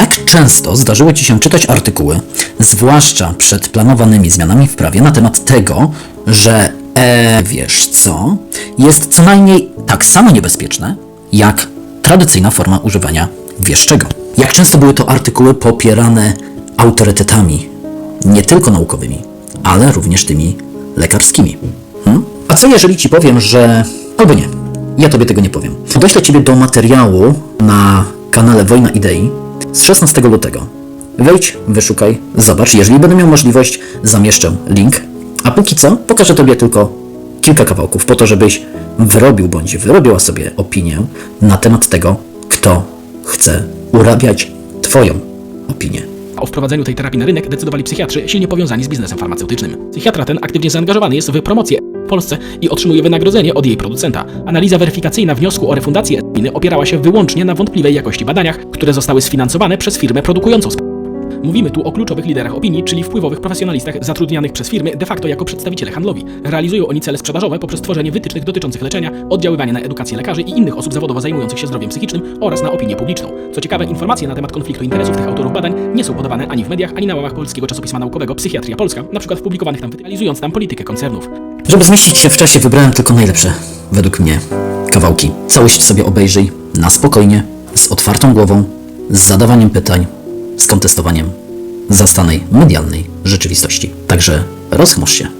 Jak często zdarzyło Ci się czytać artykuły, zwłaszcza przed planowanymi zmianami w prawie, na temat tego, że e, wiesz co, jest co najmniej tak samo niebezpieczne, jak tradycyjna forma używania wiesz czego? Jak często były to artykuły popierane autorytetami, nie tylko naukowymi, ale również tymi lekarskimi? Hmm? A co jeżeli Ci powiem, że... albo nie, ja Tobie tego nie powiem. Odeślę Ciebie do materiału na kanale Wojna Idei z 16 lutego. Wejdź, wyszukaj, zobacz. Jeżeli będę miał możliwość, zamieszczę link. A póki co, pokażę Tobie tylko kilka kawałków, po to, żebyś wyrobił bądź wyrobiła sobie opinię na temat tego, kto chce urabiać Twoją opinię. O wprowadzeniu tej terapii na rynek decydowali psychiatrzy silnie powiązani z biznesem farmaceutycznym. Psychiatra ten aktywnie zaangażowany jest w promocję w Polsce i otrzymuje wynagrodzenie od jej producenta. Analiza weryfikacyjna wniosku o refundację opierała się wyłącznie na wątpliwej jakości badaniach, które zostały sfinansowane przez firmę produkującą Mówimy tu o kluczowych liderach opinii, czyli wpływowych profesjonalistach zatrudnianych przez firmy de facto jako przedstawiciele handlowi. Realizują oni cele sprzedażowe poprzez tworzenie wytycznych dotyczących leczenia, oddziaływania na edukację lekarzy i innych osób zawodowo zajmujących się zdrowiem psychicznym oraz na opinię publiczną. Co ciekawe, informacje na temat konfliktu interesów tych autorów badań nie są podawane ani w mediach, ani na łamach polskiego czasopisma naukowego Psychiatria Polska, na przykład w publikowanych tam realizując tam politykę koncernów. Żeby zmieścić się w czasie, wybrałem tylko najlepsze, według mnie, kawałki. Całość sobie obejrzyj na spokojnie, z otwartą głową, z zadawaniem pytań, z kontestowaniem zastanej medialnej rzeczywistości. Także rozchmurz się.